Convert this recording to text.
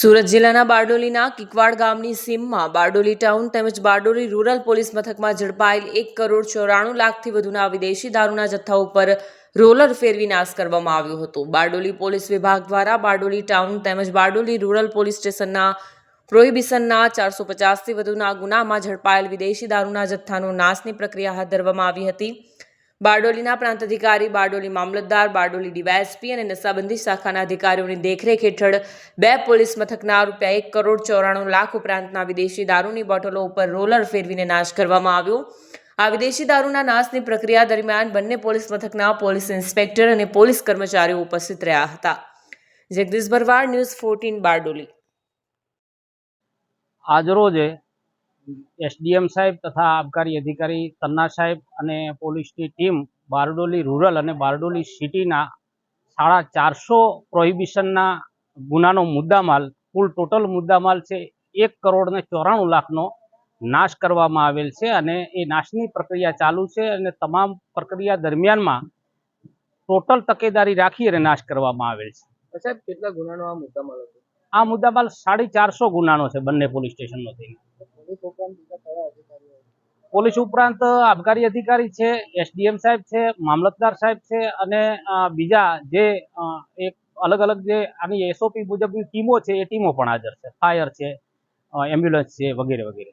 સુરત જિલ્લાના બારડોલીના કિકવાડ ગામની સીમમાં બારડોલી ટાઉન તેમજ બારડોલી રૂરલ પોલીસ મથકમાં ઝડપાયેલ એક કરોડ ચોરાણું લાખથી વધુના વિદેશી દારૂના જથ્થા ઉપર રોલર ફેરવી નાશ કરવામાં આવ્યો હતો. બારડોલી પોલીસ વિભાગ દ્વારા બારડોલી ટાઉન તેમજ બારડોલી રૂરલ પોલીસ સ્ટેશનના પ્રોહિબિશનના ચારસો પચાસથી વધુના ગુનામાં ઝડપાયેલ વિદેશી દારૂના જથ્થાનો નાશની પ્રક્રિયા હાથ ધરવામાં આવી હતી. બારડોલીના પ્રાંત અધિકારી બારડોલી મામલતદાર, બારડોલી ડીવાયએસપી અને નશાબંધી શાખાના અધિકારીઓની દેખરેખ હેઠળ બે પોલીસ મથકના રૂપિયા એક કરોડ ચોરાણું લાખ ઉપરાંતના વિદેશી દારૂની બોટલો ઉપર રોલર ફેરવીને નાશ કરવામાં આવ્યો. આ વિદેશી દારૂના નાશની પ્રક્રિયા દરમિયાન બંને પોલીસ મથકના પોલીસ ઇન્સ્પેક્ટર અને પોલીસ કર્મચારીઓ ઉપસ્થિત રહ્યા હતા. Jagdish Bharwad, news fourteen, Bardoli. આજરોજે SDM સાહેબ તથા આબકારી અધિકારી તન્ના સાહેબ અને પોલીસની ટીમ બારડોલી રૂરલ અને બારડોલી સિટીના સાડા ચારસો પ્રોહિબિશનના ગુનાનો મુદ્દામાલ કુલ ટોટલ મુદ્દામાલ છે એક કરોડ ને ચોરાણું લાખનો નાશ કરવામાં આવેલ છે અને એ નાશની પ્રક્રિયા ચાલુ છે અને તમામ પ્રક્રિયા દરમિયાનમાં ટોટલ તકેદારી રાખી અને નાશ કરવામાં આવેલ છે. સાહેબ કેટલા ગુનાનો આ મુદ્દામાલ હતો? આ મુદ્દામાલ સાડી ચારસો ગુનાનો છે બંને પોલીસ સ્ટેશનનો થઈને. પોલીસ ઉપરાંત આબકારી અધિકારી છે, એસડીએમ સાહેબ છે, મામલતદાર સાહેબ છે અને બીજા જે એક અલગ અલગ જે આની એસઓપી મુજબની ટીમો છે, એ ટીમો પણ હાજર છે. ફાયર છે એમ્બ્યુલન્સ છે, વગેરે વગેરે.